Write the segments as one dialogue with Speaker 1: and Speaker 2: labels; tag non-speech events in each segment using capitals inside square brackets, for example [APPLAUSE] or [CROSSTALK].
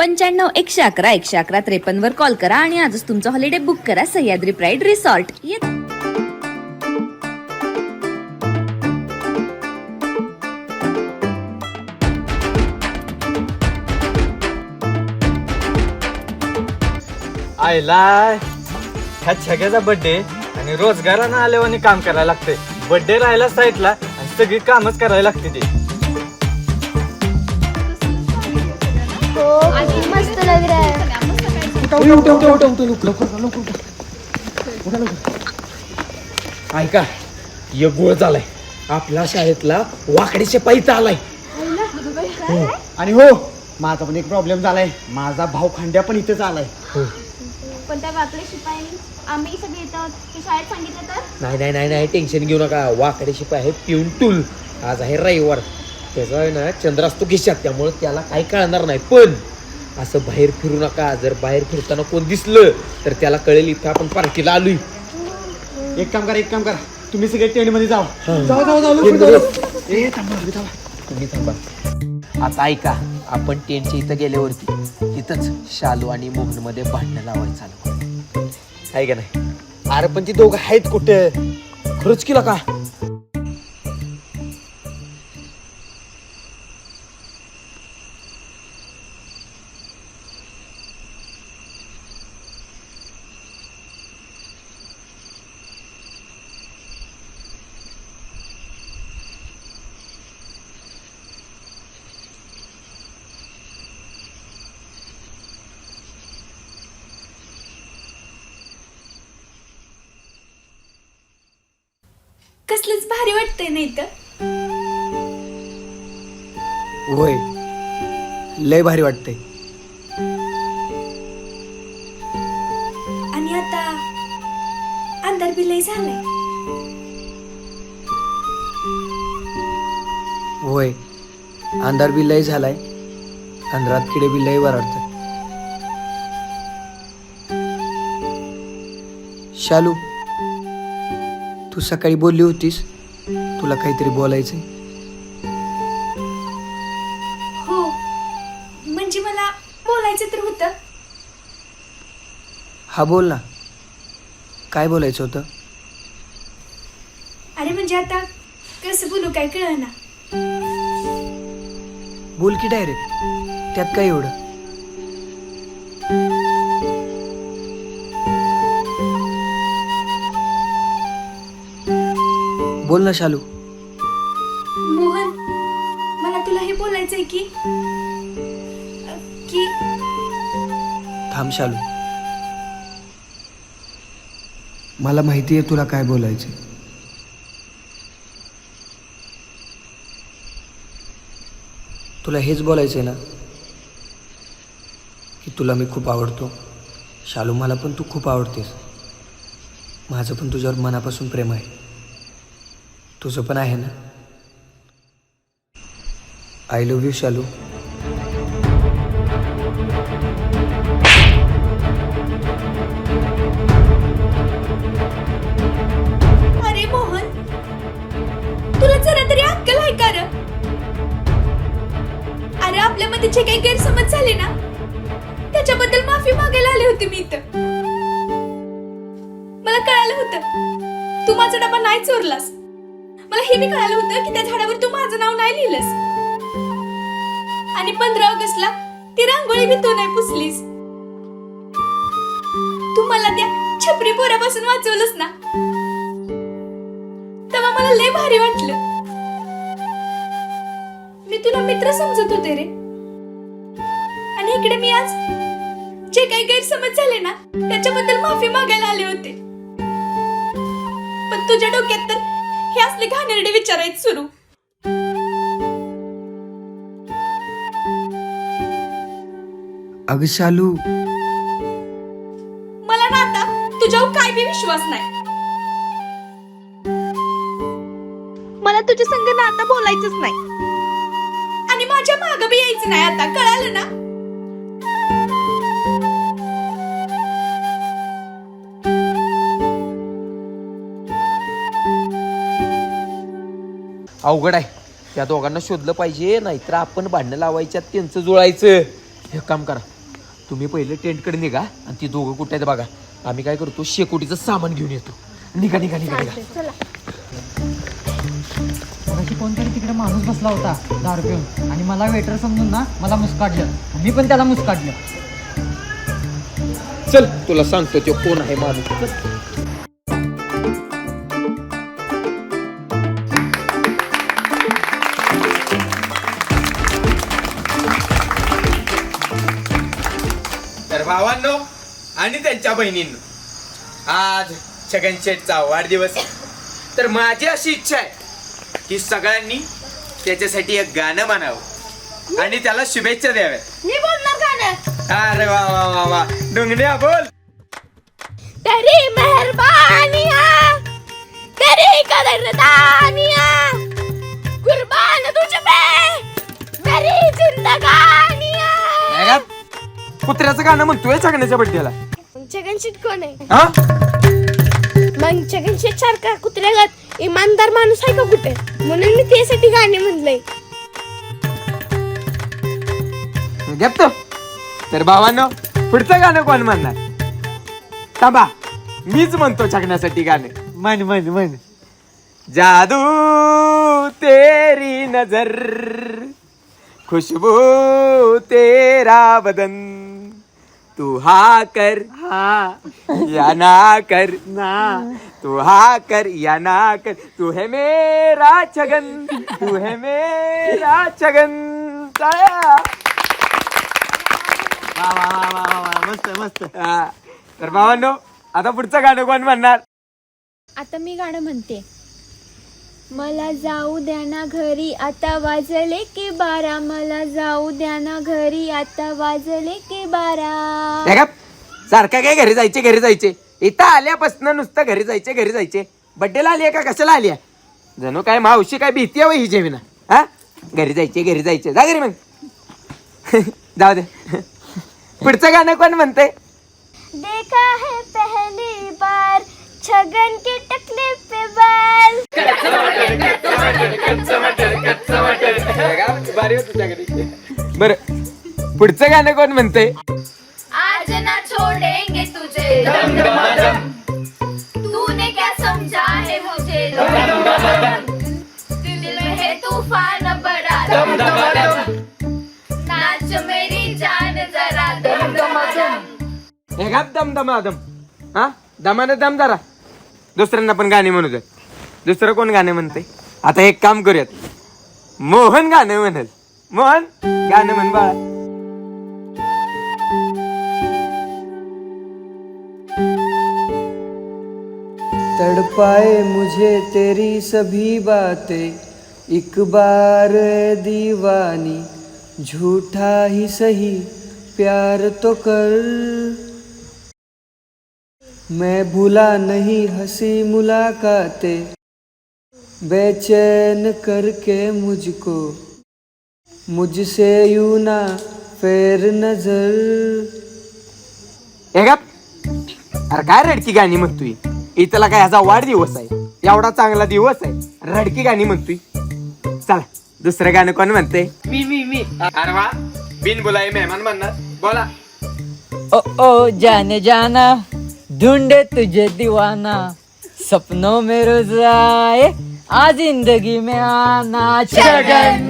Speaker 1: पंच्याण्णव एकशे अकरा एकशे अकरा त्रेपन्न वर कॉल करा आणि आजच तुमचा हॉलिडे बुक करा. सह्याद्री प्राईड रिसॉर्ट येत.
Speaker 2: आयला ह्या छग्याचा बर्थडे आणि रोजगारानं आल्यावर काम करायला लागते बर्थडे राहिला साईटला आणि सगळी कामच करायला लागते ते.
Speaker 3: मस्त लग रहा है
Speaker 4: ऐका एक गोळ झालाय. आपल्या शाळेतला वाकडी शिपाईचा आलाय.
Speaker 5: आणि हो माझा पण एक प्रॉब्लेम झालाय. माझा भाऊ खांड्या पण इथेच आलाय.
Speaker 3: पण त्या वाकडे शिपाई आम्ही सगळे शाळेत सांगितलं तर?
Speaker 4: नाही नाही नाही नाही टेन्शन घेऊ नका. वाकडे शिपाई आहे पिऊन टूल. आज आहे रविवार. त्याचा आहे ना चंद्र असतो खिशात त्यामुळे त्याला काही कळणार नाही. पण असं बाहेर फिरू नका. जर बाहेर फिरताना कोण दिसलं तर त्याला कळेल इथं आपण पार्टीला आलोय.
Speaker 5: एक काम करा एक काम करा. तुम्ही सगळे
Speaker 4: टेंटमध्ये
Speaker 5: लवकर
Speaker 4: मिनिट.
Speaker 5: जावा. ए थांबा तुम्ही थांबा.
Speaker 4: तुम्ही थांबा. आता ऐका आपण टेंटच्या इथं गेल्यावरती तिथंच शालू आणि मोहनमध्ये भांडणं लावायचं चालू करू. आहे का नाही?
Speaker 5: अरे पण ती दोघं आहेत कुठे?
Speaker 4: खरंच केला का?
Speaker 6: कसलंच भारी वाटतंय नाही तर
Speaker 7: होय. लय भारी वाटतंय.
Speaker 6: आणि आता अंधार बी लय झालाय.
Speaker 7: होय. अंधार बी लय झालाय. अंधारात किडे बी लय वराडतात. शालू तू सकाळी बोलली होतीस. तुला काहीतरी बोलायचंय.
Speaker 6: हो. म्हणजे मला बोलायचं तर होतं.
Speaker 7: हा बोल ना. काय बोलायचं होतं?
Speaker 6: अरे म्हणजे आता कसं बोलू काय कळ ना
Speaker 7: बोल की डायरेक्ट. त्यात काय एवढं? ना शालू.
Speaker 6: मोहन मला तुला हे बोलायचंय की की
Speaker 7: थांब शालू. मला माहिती आहे तुला काय बोलायचं तुला हेच बोलायचं आहे ना की तुला मी खूप आवडतो. शालू मला पण तू खूप आवडतेस. माझं पण तुझ्यावर मनापासून प्रेम आहे. तुझं पण आहे ना? आय लव्ह यू शालू.
Speaker 6: अरे मोहन तुला जरा तरी अक्कल आहे का रे? अरे आपल्यामध्ये जे काही गैरसमज झाले ना? त्याच्याबद्दल माफी मागायला आले होते मी इथं. मला कळालं होतं. तू माझा डबा नाही चोरलास. मला हे बी कळालं होतं की त्या झाडावर तू माझं नाव नाही लिहिलंस. आणि पंधरा ऑगस्टला ती रांगोळी बी तू नाही पुसलीस. तू मला त्या छपरी पोरापासून वाचवलंस ना. तेव्हा मला लय भारी वाटलं. मी तुला मित्र समजत होते रे. आणि इकडे मी आज जे काही गैरसमज झाले ना त्याच्याबद्दल माफी मागायला आले होते. पण तुझ्या डोक्यात तर हे असले घाणेरडे विचारायचे सुरू.
Speaker 7: अगं शालू.
Speaker 6: मला ना आता तुझ्यावर काय बी विश्वास नाही. मला तुझ्या संग ना आता बोलायचंच नाही. आणि माझ्या माग बी यायचं नाही आता कळालं ना?
Speaker 4: अवघड आहे. त्या दोघांना शोधलं पाहिजे नाहीतर आपण भांडणं लावायच्यात त्यांचं जुळायचं.
Speaker 3: हे काम करा. तुम्ही पहिले टेंटकडे निघा आणि ती दोघं कुठे आहेत बघा. आम्ही काय करतो शेकोटीचं सामान घेऊन येतो. निघा निघा निघा निघा.
Speaker 8: चला.
Speaker 9: मगाशी कोणतरी तिकडे माणूस बसला होता दारू पिऊन. आणि मला वेटर समजून ना मला मुस्काडलं मी पण त्याला मुस्काडलं
Speaker 3: चल तुला सांगतो तो कोण आहे माणूस. चल.
Speaker 4: भावांनो आणि त्यांच्या बहिणींनो. आज छगन शेठचा वाढदिवस तर माझी अशी इच्छा आहे की सगळ्यांनी त्याच्यासाठी एक गाणं म्हणावं आणि त्याला शुभेच्छा द्याव्यात.
Speaker 8: मी बोलणार गाणं?
Speaker 4: अरे वा वा वा वा. डुंगण्या बोल.
Speaker 8: तेरी मेहरबानियाँ तेरी कदरदानियाँ कुर्बान तुझ पे. मेरी
Speaker 4: का? कुत्र्याचं गाणं म्हणतोय छगण्याच्या बड्डेला.
Speaker 8: छगन शेट कोण आहे?
Speaker 4: हा?
Speaker 8: मग छगन शेट सारखा कुत्र्यागत इमानदार माणूस आहे का कुठे? म्हणून मी त्यासाठी गाणे म्हणलंय.
Speaker 4: घेतो तर भावांनो पुढचं गाणं कोण म्हणणार? थांबा. मीच म्हणतो छगण्यासाठी गाणं. म्हण म्हण म्हण. जादू तेरी नजर खुशबू तेरा बदन. तू हा कर. हा. या ना कर. ना. तू हा कर या ना कर. तू है मेरा छगन तू है मेरा छगन. टाळ्या.
Speaker 5: मस्त मस्त.
Speaker 4: हा. तर भावांनो आता पुढचं गाणं कोण म्हणणार?
Speaker 8: आता मी गाणं म्हणते. मला जाऊ द्या ना घरी. आता वाजले के बारा. मला जाऊ द्या ना घरी. आता वाजले के बारा.
Speaker 4: का सारखं काय घरी जायचे घरी जायचे? इथं आल्यापासून नुसतं घरी जायचे घरी जायचे. बड्डेला आली का? कशाला आली जणू काय मावशी काय भीती आहे ही जेविना? हा? घरी जायचे घरी जायचे. जा घरी मग. [LAUGHS] जाऊ दे. [LAUGHS] पुढचं गाणं कोण म्हणते
Speaker 8: देखा है पहली छगन के टकले पे बाल।
Speaker 4: बर पुढचं गाणं कोण म्हणते
Speaker 6: आज ना छोड़ेंगे तुझे. दम दम दम तूने क्या समझा है मुझे? दम दम दम दिल में है तूफान बड़ा। दम दम दम नाच मेरी जान जरा। दम दम दम
Speaker 4: घाप दम दम दम हा? दमानं दम जरा. दुसऱ्यांना पण गाणे म्हणू द्या. दुसरं कोण गाणे म्हणते आता एक काम करूयात. मोहन गाणं म्हणेल. मोहन गाणं म्हण बाळा.
Speaker 7: तड़पाए मुझे तेरी सभी बातें। एक बार दीवानी झूठा ही सही प्यार तो कर। मैं भूला नहीं हंसी मुलाकातें बेचैन करके मुझको। मुझसे यूं ना फेर नजर।
Speaker 4: हे अरे काय रडकी गाणी म्हणतोय? इथला काय ह्याचा वाढदिवस आहे. एवढा चांगला दिवस आहे. रडकी गाणी म्हणतोय. चला दुसरं गाणं कोण म्हणते मी मी मी. अरे वा बिन बोलाय मेहमान म्हणणार. बोला.
Speaker 9: ओ ओ जाने जाना. ढूंढे तुझे दीवाना सपनों में रोज आए आज जिंदगी में आना छगन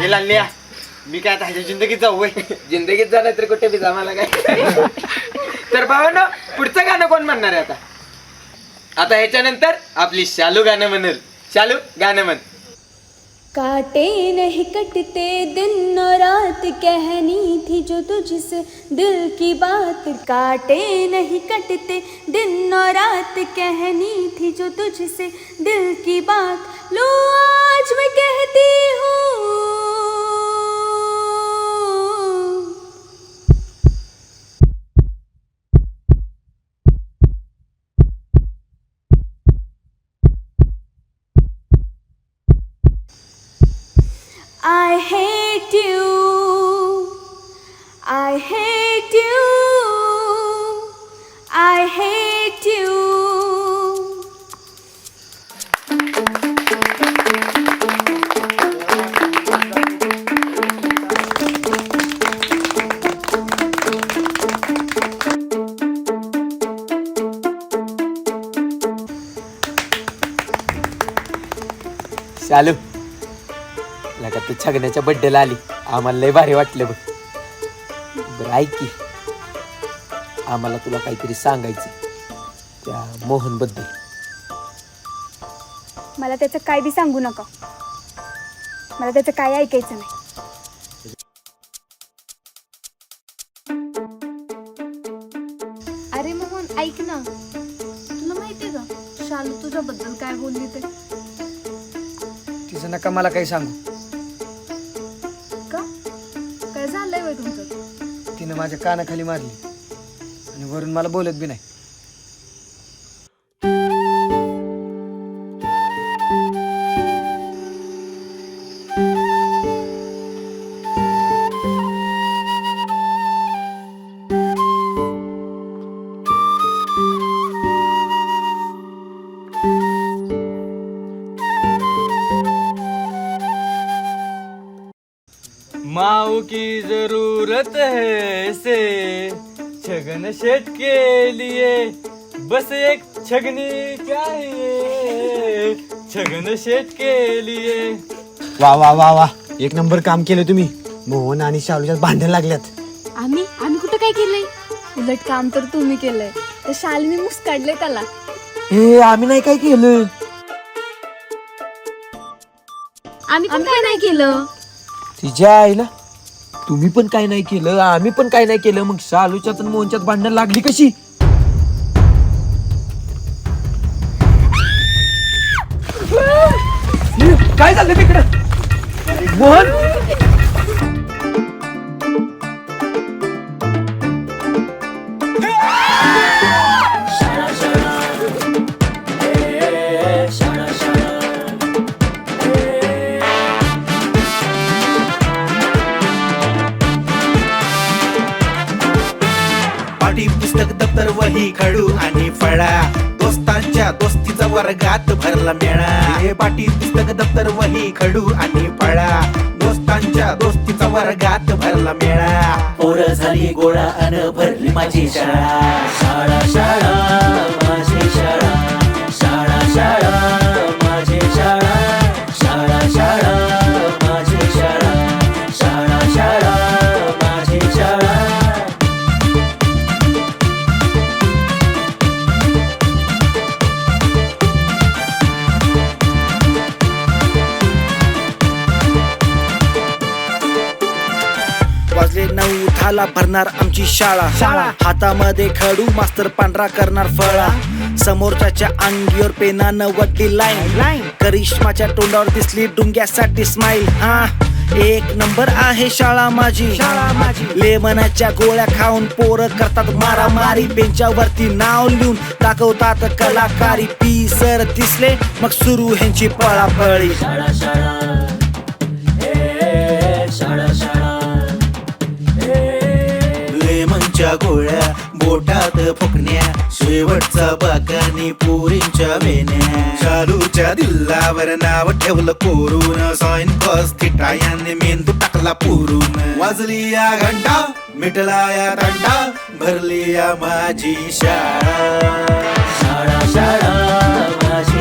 Speaker 4: हे लाल्या मी काय आता ह्याच्या जिंदगीत जाऊ. जिंदगीत जाणार तर कुठे बी जा मला काय? [LAUGHS] तर भावांनो पुढचं गाणं कोण म्हणणार आहे आता? आता ह्याच्यानंतर आपली शालू गाणं म्हणेल. शालू गाणं म्हण.
Speaker 8: काटे नहीं कटते, दिन और रात कहनी थी जो तुझसे दिल की बात। काटे नहीं कटते, दिन और रात कहनी थी जो तुझसे दिल की बात। लो, आज मैं कहती हूँ I hate you. I hate you. I hate you.
Speaker 4: Shalu तू छगण्याच्या बड्डेला आली. आम्हाला लय भारी वाटलं बघ. बरं ऐक की. आम्हाला तुला काहीतरी सांगायचं त्या मोहनबद्दल.
Speaker 6: मला त्याचं काय बी सांगू नका. मला त्याचं काय ऐकायचं नाही.
Speaker 10: अरे मोहन ऐक ना. तुला माहितीये का? शालू तुझ्याबद्दल काय बोलली ते?
Speaker 7: तिचं नका मला काही सांगू. तिनं माझ्या कानाखाली मारली. आणि वरून मला बोलत बी नाही.
Speaker 11: जरूरत है से छगन शेट के लिए। बस एक छगनी चाहिए छगन शेट के लिए।
Speaker 5: वा वा वा वा एक नंबर काम केलं तुम्ही. मोहन आणि शालूच्यात भांडण लागल्यात.
Speaker 6: आम्ही आम्ही कुठं काय केलंय? उलट काम तर तुम्ही केलंय. तर शालीने मुस काढले त्याला.
Speaker 7: ए आम्ही नाही काय केलं?
Speaker 6: आम्ही पण काय नाही केलं?
Speaker 12: तिच्या आईला तुम्ही पण काय नाही केलं आम्ही पण काय नाही केलं मग शालूच्यात आणि मोहनच्यात भांडण लागली कशी?
Speaker 4: काय झालं तिकडं? मोहन?
Speaker 13: कडू खडू आणि फळा. दोस्तांच्या दोस्तीचा वर्गात भरला मेळा. हे पाठी पुस्तक दप्तर वही खडू आणि फळा. दोस्तांच्या दोस्तीचा वर्गात भरला मेळा. पोर झाली गोळा अन भरली माझी शाळा. शाळा शाळा. दहाला भरणार आमची शाळा. शाळा. हातामध्ये खडू मास्तर पांढरा करणार फळा. समोरच्या अंगीवर पेनानं वडली लाईन लाईन करिश्माच्या तोंडावर दिसली डुंग्यासाठी स्माईल हा एक नंबर आहे शाळा माझी. शाळा माझी. लेमनाच्या गोळ्या खाऊन पोरं करतात मारामारी. बेंचावरती नाव लिहून दाखवतात कलाकारी. पी सर दिसले मग सुरू ह्यांची पळापळी. पुरींच्या गोळ्या बोटात फुकण्या शेवटचा बागानी पुरींच्या वेण्या शालूच्या दिल्लावर नाव ठेवलं कोरून सॉइन कॉस थिटा याने मेंदू टाकला पुरून. वाजली या घंटा मिटला या तंटा भरली या माझी शाळा. शाळा शाळा माझी